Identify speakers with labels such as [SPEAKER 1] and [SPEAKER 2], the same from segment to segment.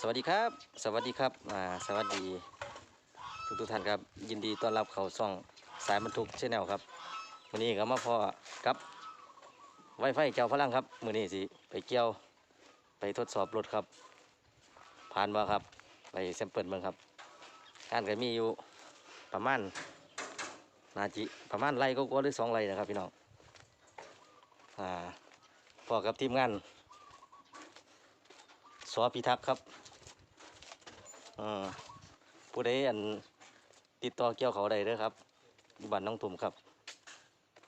[SPEAKER 1] สวัสดีครับ สวัสดีครับอ่าสวัสดีทุกทุกท่านครับยินดีต้อนรับเข้าช่องสายบรรทุกชแนลครับวันนี้ก็มาพอกับไวไฟเจ้าพลังครับมือนี้สิไปเกี่ยวไปทดสอบรถครับ ผ่านบ่ครับไปแซมเปิลเมืองครับการก็มีอยู่ประมาณนาจิประมาณไรก็กว่าหรือสองไรนะครับพี่น้องอ่าพอกับทีมงานสอพิทักษ์ครับ อ่าผู้ใดอันติดต่อเกี่ยวเขาได้เด้อครับอยู่บ้านน้องตุ่มครับ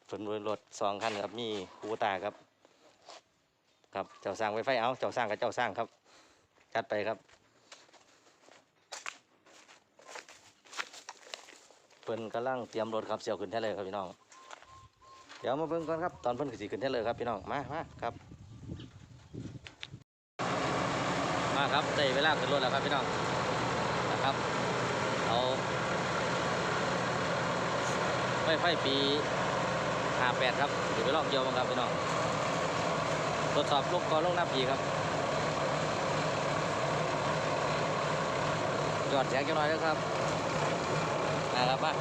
[SPEAKER 1] ฝนรถสองคันครับมีคูตาครับ ครับเจ้าสร้างไวไฟเอาเจ้าสร้างกับเจ้าสร้างครับ จัดไปครับเพิ่นกำลังเตรียมรถครับเสี่ยวขึ้นแท้เลยครับพี่น้อง เดี๋ยวมาเบิ่งก่อนครับตอนเพิ่นขึ้นสิขึ้นแท้เลยครับพี่น้องมามาครับมาครับได้เวลาขึ้นรถแล้วครับพี่น้อง นะครับเขาไฟไฟปีขาแปดครับเดี๋ยวไปลองเกี่ยวมั้งครับพี่น้องตรวจสอบลูกกอลูกหน้าผีครับหยอดแสงจังหน่อยนะครับนะครับมา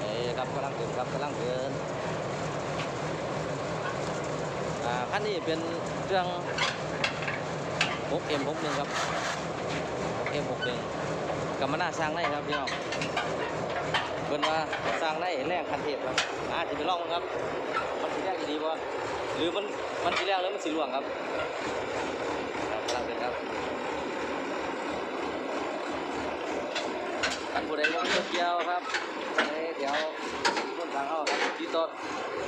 [SPEAKER 1] เอ้ยครับ กำลังถึงครับกำลังเดินอ่าคันนี้เป็นเครื่อง 6M 61ครับ 6M 61กำมะนาสร้างได้ครับพี่น้องเพิ่นว่าสร้างได้แรงคันเทพครับอาจจะไปลองครับ มันสิแรงจะดีบ่หรือมันมันสิแรงแล้วมันสิร่วงครับครับกำลังเป็นครับกันผู้ใดลงเที่ยวเกี่ยวครับเอ้ยเดี๋ยวต้นทางเฮาครับที่ต้น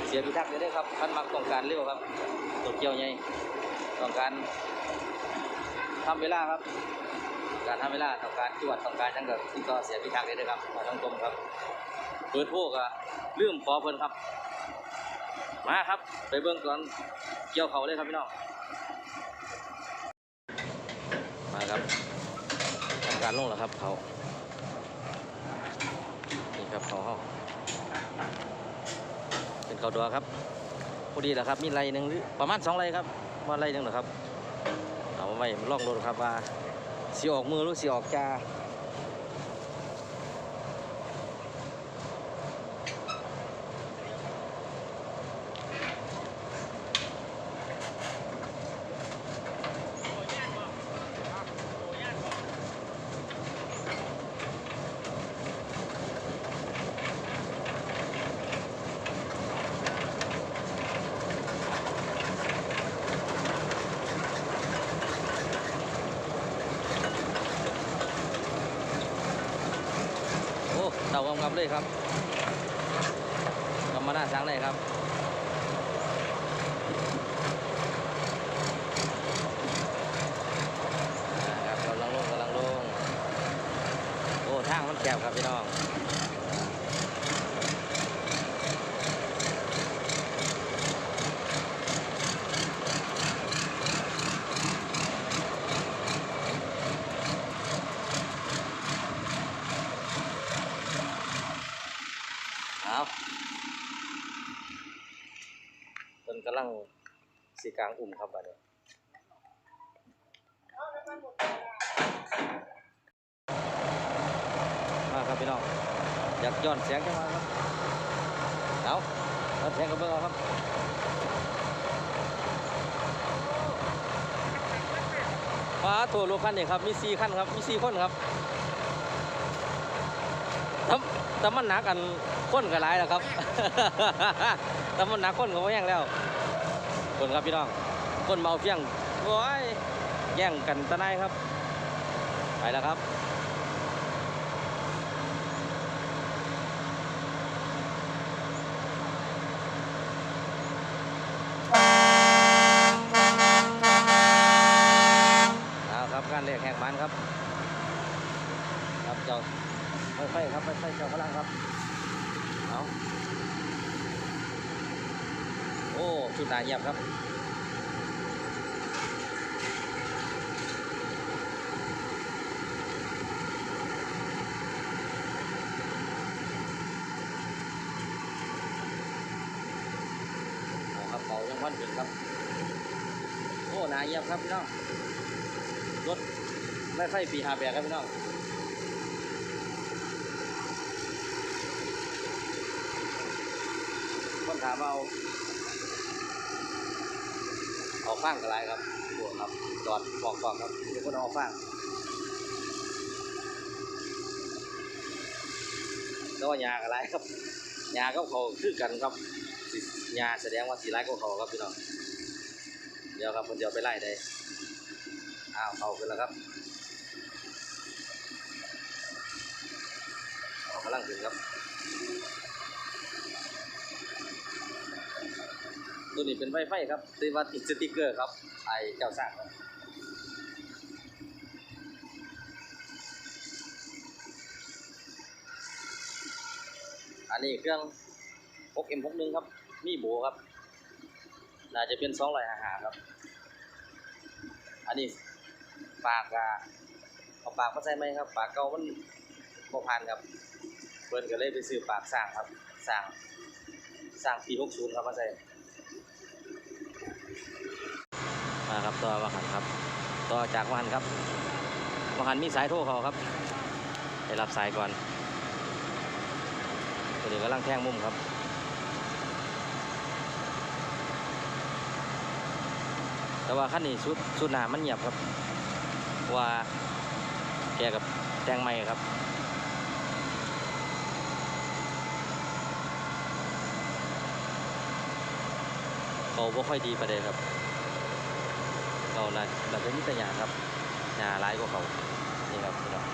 [SPEAKER 1] เสียพิทักษ์ได้เลยครับคันมักต้องการเร็วครับตัวเกี่ยวใหญ่ต้องการทำเวลาครับ การทำเวลาต้องการจวดต้องการจังกับที่ต่อเสียพิทักษ์เลยนะครับมาต้องตรงครับเปิดพวกอะลืมขอเพิ่นครับ มาครับ ไปเบิ่งก่อนเกี่ยวเขาเลยครับพี่น้องมาครับทำการลงแล้วครับเขานี่ครับเขาเขา เป็นเขาดัวครับพอดีแหละครับ มีไรหนึ่งหรือประมาณสองไรครับว่าไรหนึ่งเหรอครับ เอาไว้ลองดูครับว่าสีออกมือหรือสีออกจาโกลับเลยครับกำมาหน้าช้างเลยครับอ่าครับกำลังลงกำลังลงโอ้ทางมันแคบครับพี่น้อง เอาคนกำลังสีกลางอุ่มครับบัดนี้มาครับพี่น้องอยากย้อนเสียงจังมาครับเอาย้อนเสียงกับเบิ่งเอครับฟ้าตัวรถคันนี้ครับมีสี่คันครับมีสี่คนครับแต่แต่มันหนักกัน คนก็หลายแล้วครับ ตำบลนหนักคนก็บ่แย่งแล้วคนครับพี่น้อง คนเมาเพียงโอ้ยแย่งกันตะไนครับ ไปแล้วครับ สุดาเยี่ยบครับครับเป่ายังพันถึนครับ โอ้นาเยี่ยบครับพี่น้อง รถไม่ไฟปีหาแบกครับพี่น้องคนถามเอา เอาฟางกันไรครับพวกครับจอดบอกบอกครับเดี๋ยวคนเอาฟางแล้วว่ายากันไรครับยาก็เขาคือกันครับยาแสดงว่าสีไรก็เขาครับพี่น้องเดี๋ยวครับคนเดียวไปไล่ได้อ้าวเขาขึ้นแล้วครับเอากำลังขึ้นครับ ตัวนี้เป็นไฟไฟครับตีว่าติดสติกเกอร์ครับ ไอเจ้าสร้างครับอันนี้เครื่อง 6M61 ครับ มีโบครับ น่าจะเป็น2อยหาครับ อันนี้ปากอะเอาปากมาใส่ไหมครับ ปากเก่ามันบ่ผ่านครับ เพิ่นก็เลยไปซื้อปากสร้างครับ สร้างสร้างปี60ครับมาใส่ มาครับต่อมาหันครับ ต่อจากมาหันครับมาหันมีสายโทรเขาครับไปรับสายก่อนตัวนี้กำลังแท่งมุมครับแต่ว่าขั้นนี้ชุดชุดหนามันเงียบครับ ว่าแกกับแตงไม่ครับเขาบ่ค่อยดีประเด็นครับ เขาน่าน่าจะมีแต่หญ้าครับหญ้าร้ายกว่าเขานี่ครับพี่น้อง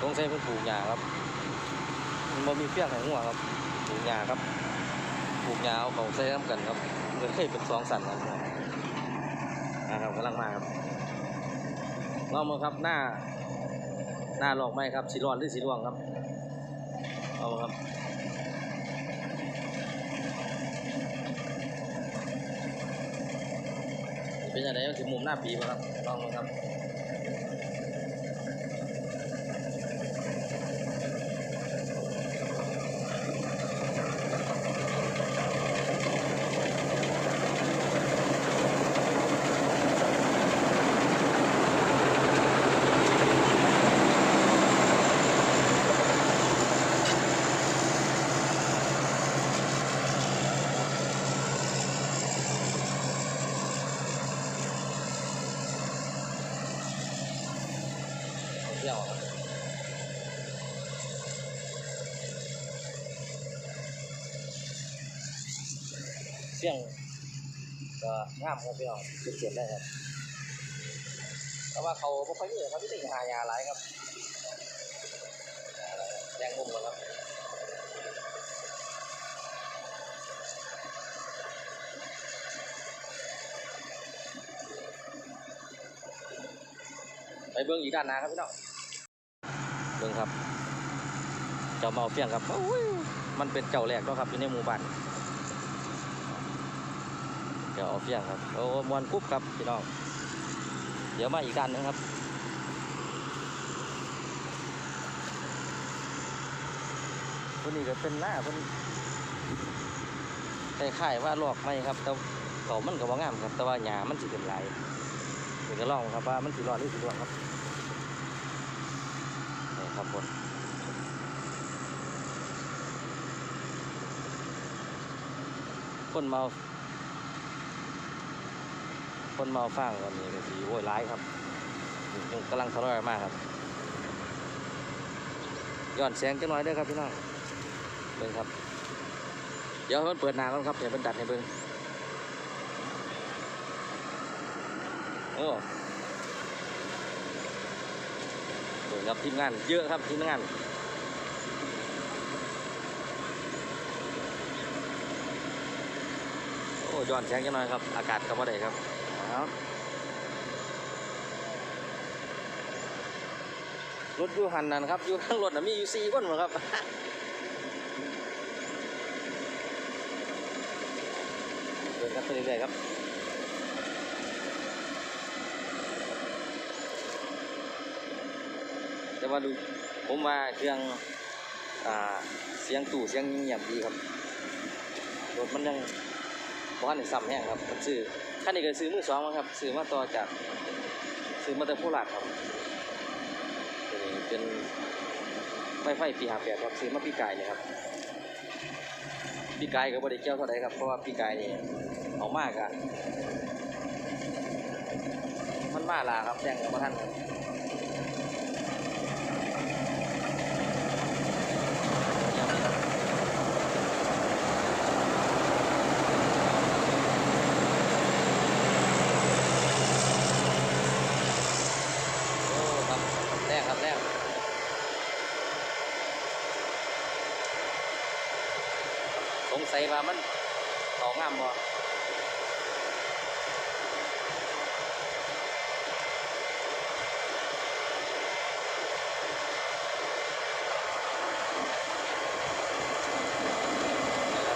[SPEAKER 1] ต้องใช้เพิ่นปลูกหญ้าครับมันบ่มีเฟี้ยงให้หัวครับปลูกหญ้าครับปลูกหญ้าเอาเขาใส่น้ำกันครับเลยเป็นสองสันครับนะครับกำลังมาครับลองมาครับหน้าหน้าหลอกไหมครับสีร้อนหรือสีร่วงครับเอาครับ เป็นยังไรมันถึงมุมหน้าปีป่ะครับลองดูครับ เอาเที่ยวครับเสี่ยงก็ งามครับพี่น้องเป็นเสียนได้ครับแต่ว่าเขาไม่ค่อยมีครับพี่ติหายาหลายครับหาหลายครับแดงมุมหมดครับไปเบิ้องอีกด้านน้าครับพี่น้องเบิ้องครับ เจ้าเมาเฟียงครับโอ้ยมันเป็นเจ้าแรกเนาะครับอยู่ในหมู่บ้าน เจ้าเอาเฟียงครับโอ้มวนกุ๊บครับพี่น้อง เดี๋ยวมาอีกด้านหนึงครับตัวนี้ก็เป็นหน้าเป็นคล้ายๆว่าลอกไม้ครับแต่เขามันก็บ่งามครับ แต่ว่าหญ้ามันสิเป็นหลเดี๋ยวก็ลองครับว่ามันสิรอดหรือสิร่วงครับนี่ครับผมคนเมา คนเมาฟังวันนี้ก็สีโว้ยร้ายครับกำลังทะเลาะกันมากครับย้อนแสงจังน้อยด้อครับพี่น้องเบิ่งครับ เดี๋ยวให้มันเปิดหนาก่อนครับเดี๋ยวมันดัดให้เบิ่งโอ้เบิ่งครับทีมงาน เยอะครับทีมงานโอ้ย้อนแสงจังน้อยครับ อากาศก็บ่ได้ครับ เอารถยูหันนั่นครับยูข้างรถน่ะมีอยู่สี่คนเหมือนครับเดินกันไปเรื่อยๆครับแต่ว่าดูผมว่าเครื่องอ่าเสียงตู่เสียงเงียบดีครับรถมันยังบ้านในซ้ำแห้งครับมันซื้อ คันนี้ก็ซื้อมือสองมาครับซื้อมาต่อจากซื้อมาแต่ผู้หลักครับตัวนี้เป็นไฟไฟปีหาแปดครับซื้อมาปีกายเนี่ยครับปีกายก็บริเกี่ยวเท่าไหร่ครับเพราะว่าปีกายนี่เอามากอะมันมาลาครับแจ้งกับท่านครับ โอ้ครับแรกครับแรก สงสัยว่ามันต่องามบ่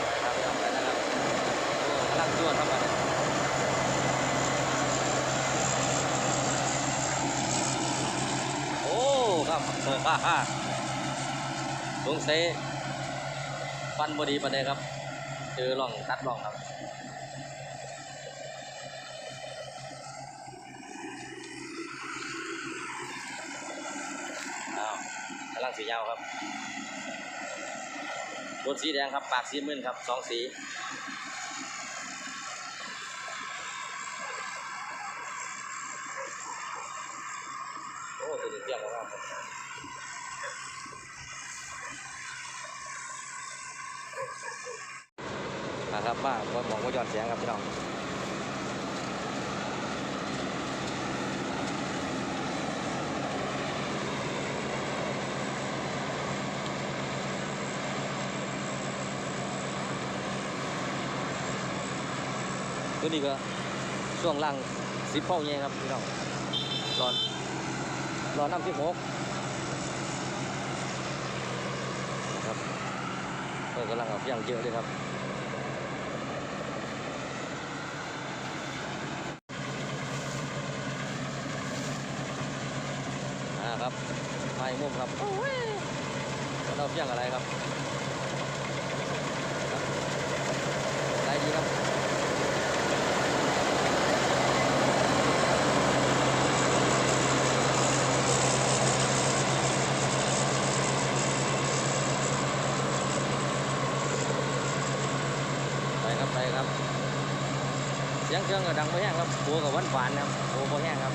[SPEAKER 1] ไปครับไปแล้วครับโอ้กำลังจวดเข้ามาเนี่ยโอ้ครับสงสัยฟันบดีประเดครับ เจอร่องตัดร่องครับอ้าวกำลังสียาวครับรถสีแดงครับ ปากสีมึนครับสองสีโอ้ตัวนี้เตี้ยมากครับมาบอมองว่าย้อน เสียงครับพี่น้องตัวนี้ก็ช่วงล่างสิบเป้าเงี้ยครับพี่น้องรอนรอนน้ำที่หกครับเออกำลังเอาเพียงเยอะเลยครับ ครับไม้มุมครับโอ้ยเราเพียงอะไรครับครับได้ดีครับไปครับไปครับเสียงเครื่องก็ดังไม่แห้งครับบัวกับวานหวานๆนะครับบัวบ่แห้งครับ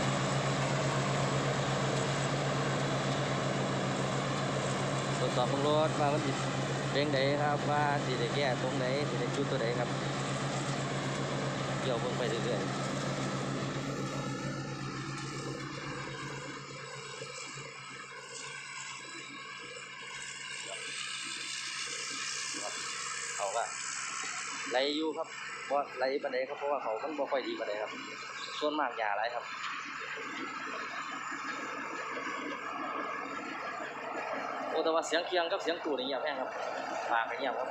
[SPEAKER 1] ตรวจสอบบางรถว่ามันสิเป็นใดครับว่าสิได้แก้ตรงไหนสิได้จุดตัวใดครับเกี่ยวเบิ่งไปเรื่อยๆเขาก็ไหลอยู่ครับบ่ไหลปานใดครับเพราะว่าเขามันบ่ค่อยดีปานใดครับ ส่วนมากยาหลายครับ อ้แต่ว่าเสียงเคียงกับเสียงตูดนี่เงียบแห้งครับปากก็เงียบครับ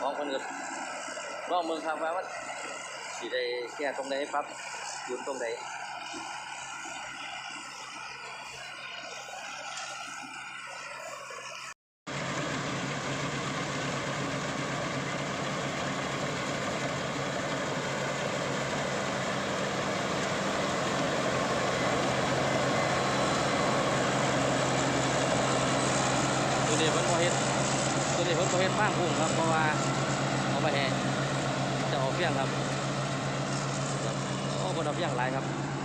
[SPEAKER 1] มองคนอื่นลองเมืองครับว่ามันสีได้แก้ตรงไหนปั๊บยุนตรงไหน ดอกเพียงหลายครับ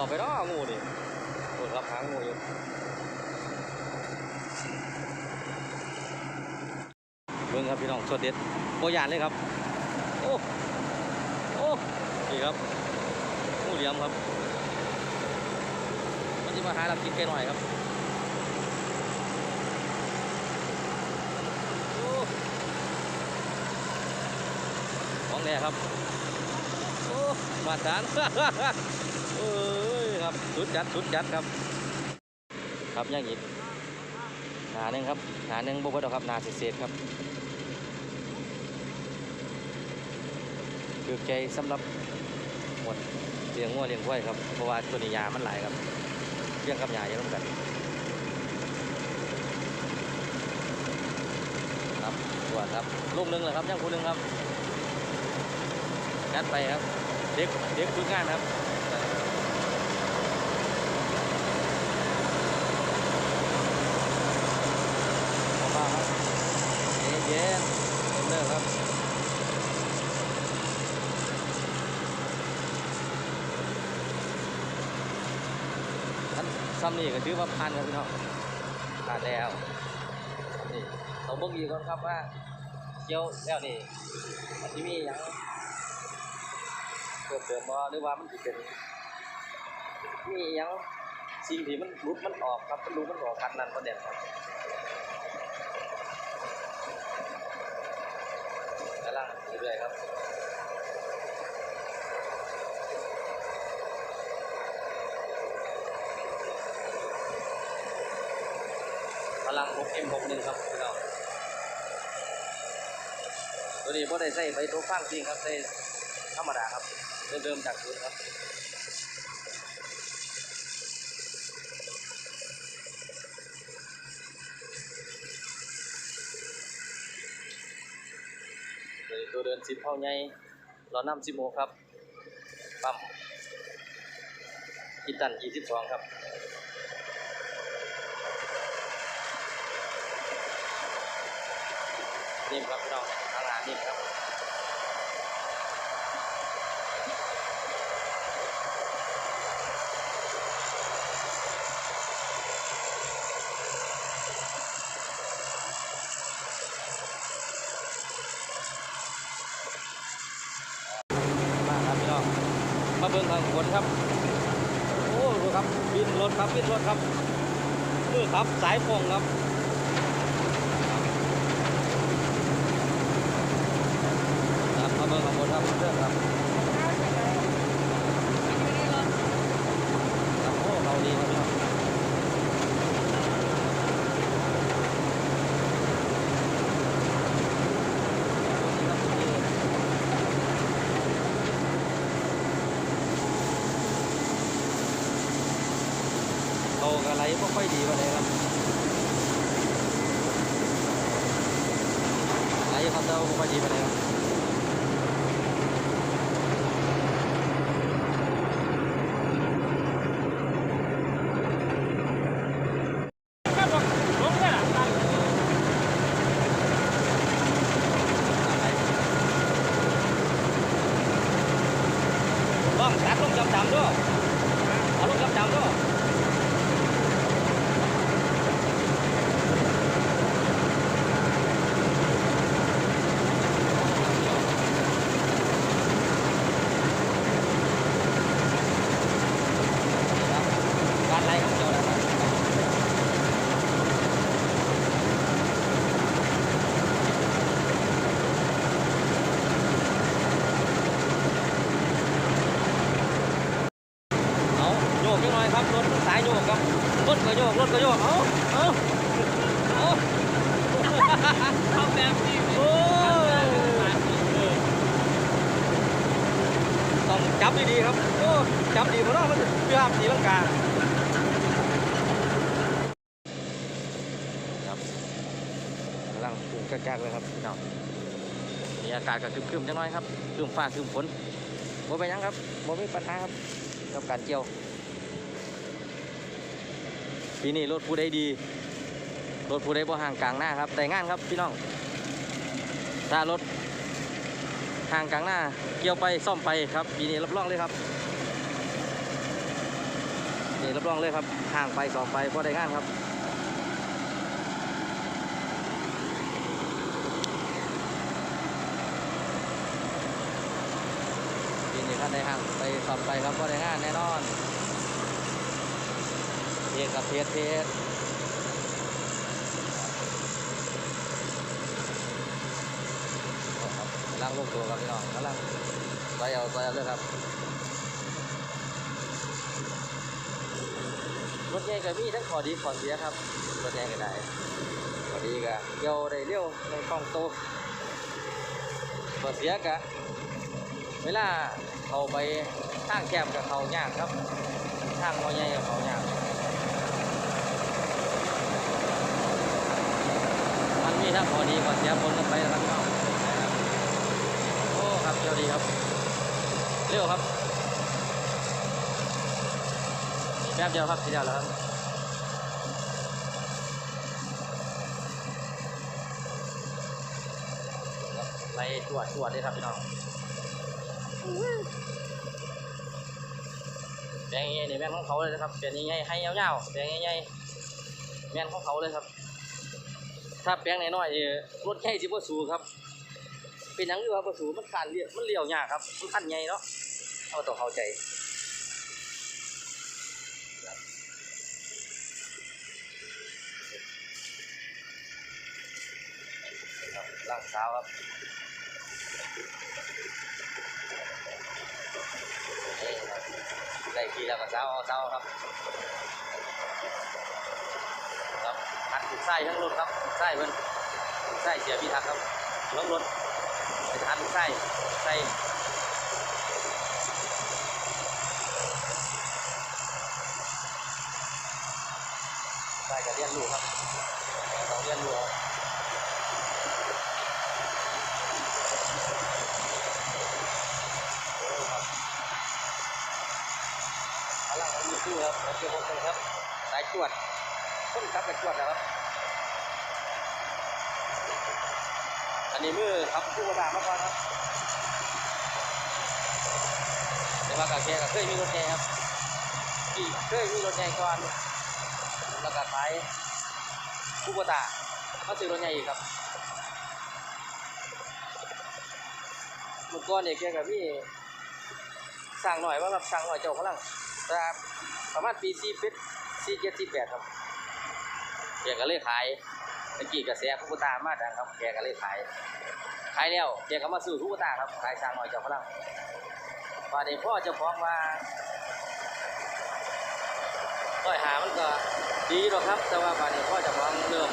[SPEAKER 1] อกไปเนาะงูดิดูครับหางูอยู่เบิ่งครับพี่น้องสดเด็ดโบยานเลยครับ โอ้นี่ครับงูเหลี่ยมครับมันจะมาหาเรากินแค่หน่อยครับโอ้ของแน่ครับ โอ้มาทานเอ้ยครับ สุดจัดสุดจัดครับ ครับย่างอีกหนาหนึ่งครับหนาหนึ่งบุบดอกครับหนาเศษครับคือใจสำหรับหมดเลี้ยงงัวเลี้ยงควายครับเพราะว่าตัวนี้ยามันหลายครับเลี้ยงกับยาเยอะเหมือนกันครับตรวจครับลูกหนึ่งเลยครับย่างคนหนึ่งครับงัดไปครับเด็กเด็กฝึกงานครับขอบคุณครับ เย็นๆเลิกครับท่านซ้ำนี่ก็ถือว่าผ่านครับพี่น้องผ่านแล้วนี่ต้องเบิ่งอีกก่อนครับว่าเกี่ยวแล้วนี่อาจจะมีอย่างเพิ่มเติมบ่หรือว่ามันสิเป็นมีหยังสิ่งที่มันหลุดมันออกครับมันหลุดมันออกคันนั้นก็เด็ดครับกำลัง เรื่อยๆครับพลัง 6M61 ครับพี่น้องตัวนี้พ่ได้ใส่ใบตัวฟังจริงครับใส่ธรรมดาครับเริ่มจากศูนย์ครับ นสิบเท่าไงเรานำสิบโมครับปั๊มกิตันยี่สิบสองครับนิ่มครับพี่น้องทางหานนิ่มครับมาครับพี่น้องมาเบิ่งทางบ นครับ โอ้ดูครับบินรถครับบินรถครับมือครับสายฟงครับครับมาเบิ่งข้างบนครับเพื่อนครับโอ้เราดีครับพี่น้อง เขากระไรก็ค่อยดีไปเลยครับไหลเขาเตาไม่ค่อยดีไปเลยบ Vâng, đặt luôn chậm chậm đó. Ở luôn chậm chậm đó. Gạt lại không cho đâu. เอาโยกยังไงครับรถสายโยกครับรถก็โยกรถก็โยกเอาเอาเอาทำแบบนี้โอ้ยต้องจับดีๆครับโอ้จับดีเพราะว่ามันเพื่อตีลังกาครับกำลังปลู กกากๆเลยครับพี่น้องมีอากาศก็คึมๆจังน้อยครับคึมฟ้าคึมฝนบ่ไปนยังครับบ่มีปัญหาครับกับการเกี่ยวปีนี้รถผู้ใดดีรถผู้ใดบ่ห่างกลางหน้าครับแต่งานครับพี่น้องถ้ารถห่างกลางหน้าเกี่ยวไปซ่อมไปครับปีนี้รับรองเลยครับนี่รับรองเลยครับห่างไปซ่อมไปพอได้งานครับ ค ท่าน ในห้างไปสอบไปครับก็ได้งานแน่นอนเทสกับเทสเทสโอ้ครับกำลังลงตัวครับพี่น้องกำลังไปเอาไปเอาเลยครับรถใหญ่ก็มีทั้งขอดีขอเสียครับรถใหญ่ก็ได้ขอดีก็เกี่ยวได้เร็วในคล่องโตขอเสียก็เวลา เขาไปทางแคบกับเขายากครับทางเขาใหญ่กับเขายากมันมีทั้งข้อดีข้อเสียปนกันไปนะครับพี่น้งนะครับโอ้ครับเกี่ยวดีครับเร็วครับแป๊บเดียวครับทีเดียวแล้วครับไล่ตรวจตรวจเลยครับพี่น้อง แบงใหญ่ๆนี่แม่นของเขาเลยนะครับแบงใหญ่ๆให้ยาวๆแบงใหญ่ๆแม่นของเขาเลยครับ ถ้าแบงน้อยๆรถแค่สิบสูครับ เป็นยังอยู่ครับบ่สูมันคันเลี้ยวมันเลี้ยวยากครับมันคันใหญ่เนาะเอาต้องเข้าใจร่างสาวครับ นี่ครับ ได้ทีแล้วก็เช้าเอาเช้าครับครับทักถูกไส้ทั้งรถครับไส้เพิ่นไส้เสียพิทักษ์ครับทั้งรถไปทานถูกไส้ไส้ไส้กับเรียนรู้ครับต้องเรียนรู้ครับโอ้ครับ พลัง สู้ครับเราเกี่ยครับ สายจวดต้นครับกับจวดนะครับ อันนี้มือครับผู้กระดาษมาก่อนครับแต่ว่ากาแฟก็เคยมีรถใหญ่ครับที่เคยมีรถใหญ่ก่อนแล้วก็ขายผู้กระดาษมาซื้อรถใหญ่อีกครับเมื่อก่อนเนี่ยแกกับพี่สั่งหน่อยว่าครับสั่งหน่อยเจ้าพลังครับ ประมาณปีสี่เป็ดสี่เจ็ดสี่แปดครับแกก็เลยขายตะกี้กระแสผู้ตามาดังครับแกก็เลยขายขายแล้วแกก็มาซื้อผู้ตาครับขายสร้างหน่อยเจ้าพลังป่านนี้พ่อจ้าของมาต้อยหามันก็ดีหรอกครับ แต่ว่าป่านนี้พ่อจ้าของเริ่ม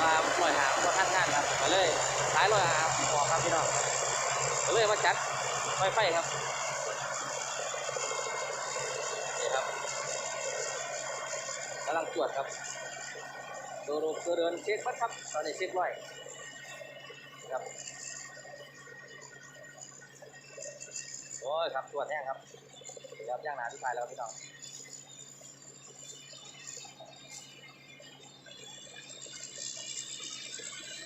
[SPEAKER 1] มาปล่อยหาพ่อท่านงานครับก็เลยขายลอยหาออกครับพี่น้องก็เลยมาจัดไฟไฟครับ นี่ครับกำลังตรวจครับตัวรูตัวเดินเช็คบัดครับ ตอนนี้เช็คร้อยครับโอ้ยครับตรวจแห้งครับเดี๋ยวครับย่างหนาที่ปลายแล้วพี่น้อง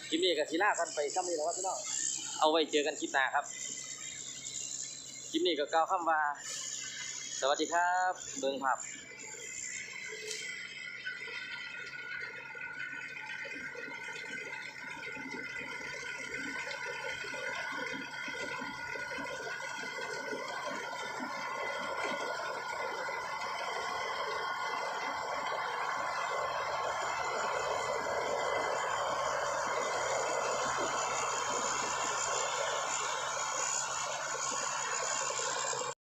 [SPEAKER 1] คลิปนี้กับทีล่ากันไปซ้ำนี้แล้วครับพี่น้องเอาไว้เจอกันคลิปหน้าครับคลิปนี้ก็กล่าวคำว่า สวัสดีครับ เบิงภาพ